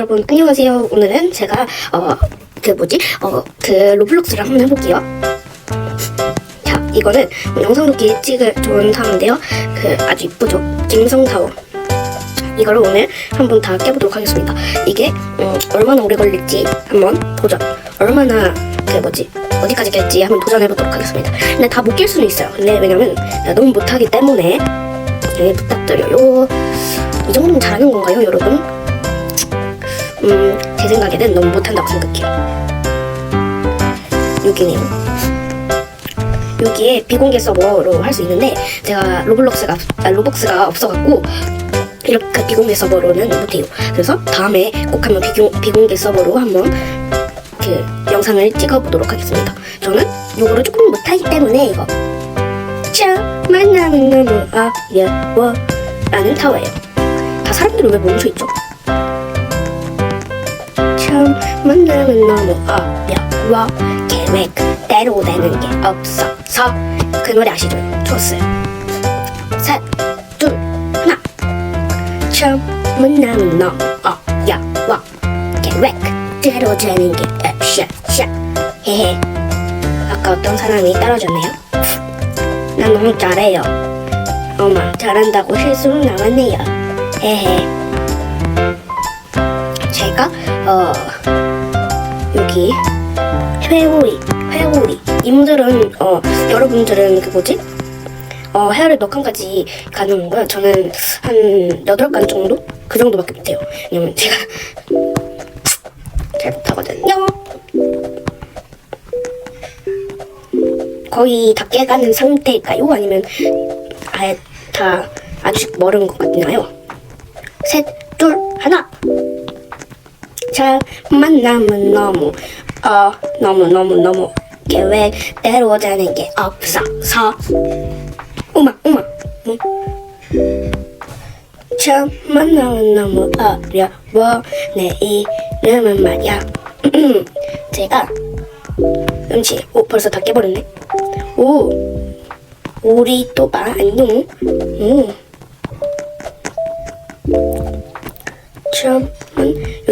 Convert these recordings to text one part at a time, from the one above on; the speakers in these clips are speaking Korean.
여러분 안녕하세요. 오늘은 제가 어 그 뭐지 어 그 로블록스를 한번 해볼게요. 자 이거는 영상 도끼 찍을 좋은 타워인데요. 그 아주 이쁘죠. 징성 타워. 이거를 오늘 한번 다 깨보도록 하겠습니다. 이게 음, 얼마나 오래 걸릴지 한번 도전. 얼마나 그 뭐지 어디까지 깰지 한번 도전해보도록 하겠습니다. 근데 다 못 깰 수는 있어요. 근데 왜냐면 너무 못하기 때문에 네, 부탁드려요. 이 정도면 잘하는 건가요, 여러분? 음, 제 생각에는 너무 못한다고 생각해요. 여기네요. 여기에 비공개 서버로 할 수 있는데 제가 로블록스가 아, 로벅스가 없어갖고 이렇게 비공개 서버로는 못해요. 그래서 다음에 꼭 한번 비공, 비공개 서버로 한번 그 영상을 찍어보도록 하겠습니다. 저는 요거를 조금 못하기 때문에 이거 참 만나면 너무 어려워 라는 타워예요. 다 사람들은 왜 멈춰있죠? 참 만나면 너무 어려워 계획대로 되는 게 없어서 그 노래 아시죠? 좋았어요. 셋, 둘, 하나 참 만나면 너무 어려워 계획대로 되는 게 없어 헤헤 아까 어떤 사람이 떨어졌네요. 난 너무 잘해요. 어마 잘한다고 실수 나왔네요. 헤헤. 어 여기 회오리 회오리 님들은 어 여러분들은 그 뭐지 어 헤어를 몇 칸까지 가능한고요. 저는 한 여덟 칸 정도 그 정도밖에 못해요. 왜냐면 제가 잘 못하거든요. 거의 다 깨가는 상태일까요? 아니면 아예 다 아주 멀은 것 같나요? 셋, 둘, 하나. 자, 만나면 너무, 어, 너무, 너무, 너무 계획대로 되는 게 없어서. 우마, 우마. 응. 참, 만나면 너무 어려워. 내 이름은 말이야. 제가, 음치, 오, 벌써 다 깨버렸네. 오, 우리 또 봐, 안녕. 오. 잠깐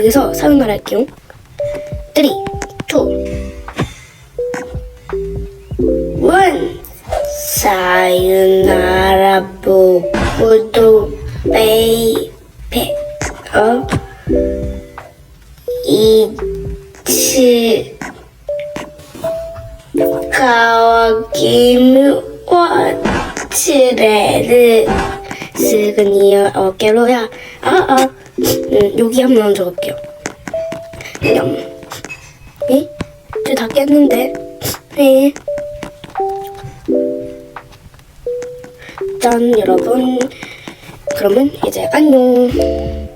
여기서 사용말 할게요. 3, 2, 1 사유나라 부부도 베이베 어 이치 가와기무 와치레를 스그니어 어깨로야. 아아. 음, 여기 한번 적을게요. 냠. 에? 저다 깼는데. 네. 짠 여러분. 그러면 이제 안녕